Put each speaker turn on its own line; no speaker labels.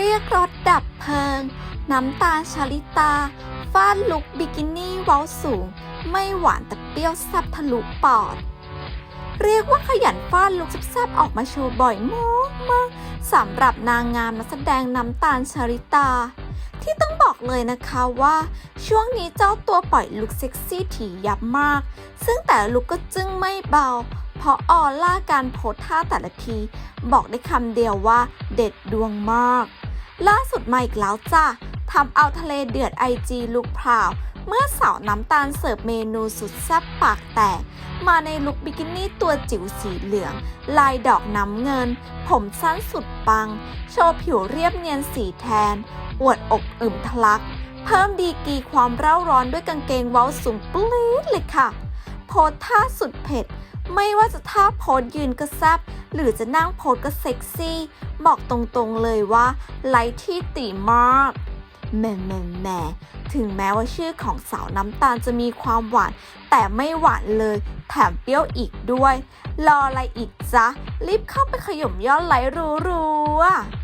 รียกรถดับเพลิง น้ำตาชาลิตาฟาดลุกบิกินี่เว้าสูง ไม่หวานแต่เปรี้ยวแซ่บทะลุปอด เรียกว่าขยันฟาดลุกแซ่บๆออกมาโชว์บ่อยมากมากสำหรับนางงามนักแสดงน้ำตาลชาริตา ที่ต้องบอกเลยนะคะว่า ช่วงนี้เจ้าตัวปล่อยลุคเซ็กซี่ถี่ยับมาก ซึ่งแต่ลุคก็จึ้งไม่เบา เพราะออล่าการโพสท่าแต่ละที บอกได้คำเดียวว่าเด็ดดวงมาก ล่าสุดมาอีกแล้วจ้ะทำเอาทะเลเดือดไอจีลุกพราว เมื่อสาวน้ำตาลเสิร์ฟเมนูสุดแซ่บปากแตก มาในลุคบิกินี่ตัวจิ๋วสีเหลือง ลายดอกน้ำเงิน ผมสั้นสุดปัง โชว์ผิวเรียบเนียนสีแทน อวดอกอึมทะลัก เพิ่มดีกีความเร่าร้อนด้วยกางเกงเว้าสูงปลี๊ดเลยค่ะ โพสท่าสุดเผ็ด ไม่ว่าจะท่าโพสยืนก็แซบหรือจะนั่งโพสก็เซ็กซี่ บอกตรงๆเลยว่าไลท์ที่ตีมากแหม่แหม่แหม่ถึงแม้ว่าชื่อของสาวน้ำตาลจะมีความหวาน แต่ไม่หวานเลย แถมเปรี้ยวอีกด้วย รออะไรอีกจ๊ะ รีบเข้าไปขย่มยอดไลค์รัวๆ